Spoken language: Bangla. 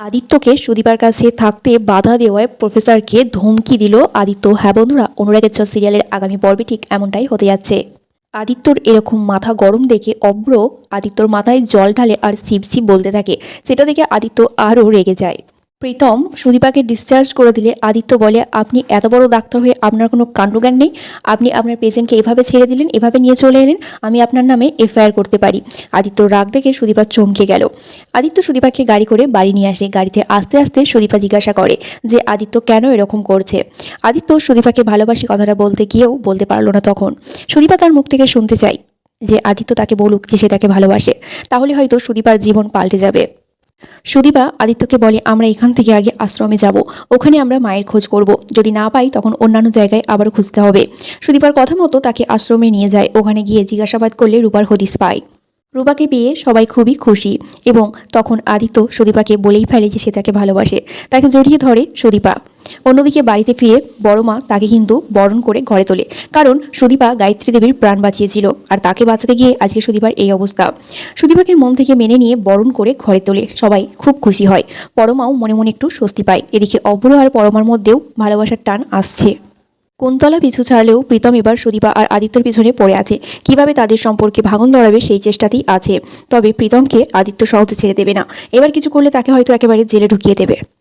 আদিত্যকে সুদীপার কাছে থাকতে বাধা দেওয়ায় প্রফেসরকে ধমকি দিল আদিত্য। হ্যাঁ বন্ধুরা, অনুরাগের ছ সিরিয়ালের আগামী পর্বে ঠিক এমনটাই হতে যাচ্ছে। আদিত্যর এরকম মাথা গরম দেখে অব্র আদিত্যর মাথায় জল ঢালে আর শিব শিব বলতে থাকে। সেটা দেখে আদিত্য আরও রেগে যায়। প্রীতম সুদীপাকে ডিসচার্জ করে দিলে আদিত্য বলে, আপনি এত বড় ডাক্তার হয়ে আপনার কোনো কাণ্ডজ্ঞান নেই। আপনি আপনার পেশেন্টকে এভাবে ছেড়ে দিলেন, এভাবে নিয়ে চলে এলেন। আমি আপনার নামে এফআইআর করতে পারি। আদিত্যর রাগ দেখে সুদীপা চমকে গেল। আদিত্য সুদীপাকে গাড়ি করে বাড়ি নিয়ে আসে। গাড়িতে আস্তে আস্তে সুদীপা জিজ্ঞাসা করে যে, আদিত্য কেন এরকম করছে? আদিত্য সুদীপাকে ভালোবাসি কথাটা বলতে গিয়েও বলতে পারল না তখন। সুদীপা তার মুখ থেকে শুনতে চাই যে, আদিত্য তাকে বলুক যে, সে তাকে ভালোবাসে। তাহলে হয়তো সুদীপার জীবন পাল্টে যাবে। সুদীপা আদিত্যকে বলে, আমরা এখান থেকে আগে আশ্রমে যাব। ওখানে আমরা মায়ের খোঁজ করব। যদি না পাই, তখন অন্যান্য জায়গায় আবার খুঁজতে হবে। সুদীপার কথা মতো তাকে আশ্রমে নিয়ে যায়। ওখানে গিয়ে জিজ্ঞাসাবাদ করলে রূপার হদিস পায়। রূপাকে পেয়ে সবাই খুবই খুশি এবং তখন আদিত্য সুদীপাকে বলেই ফেলে যে সে তাকে ভালোবাসে। তাকে জড়িয়ে ধরে সুদীপা। অন্যদিকে বাড়িতে ফিরে বড় মা তাকে কিন্তু বরণ করে ঘরে তোলে। কারণ সুদীপা গায়ত্রী দেবীর প্রাণ বাঁচিয়েছিল আর তাকে বাঁচাতে গিয়ে আজকে সুদীপার এই অবস্থা। সুদীপাকে মন থেকে মেনে নিয়ে বরণ করে ঘরে তোলে সবাই খুব খুশি হয়। পরমাও মনে মনে একটু স্বস্তি পায়। এদিকে অব্র আর পরমার মধ্যেও ভালোবাসার টান আসছে। কুন্তলা পিছু ছাড়লেও প্রীতম এবার সুদীপা আর আদিত্যর পিছনে পড়ে আছে। কীভাবে তাদের সম্পর্কে ভাঙন ধরাবে সেই চেষ্টাতেই আছে। তবে প্রীতমকে আদিত্য সহজে ছেড়ে দেবে না। এবার কিছু করলে তাকে হয়তো একেবারে জেলে ঢুকিয়ে দেবে।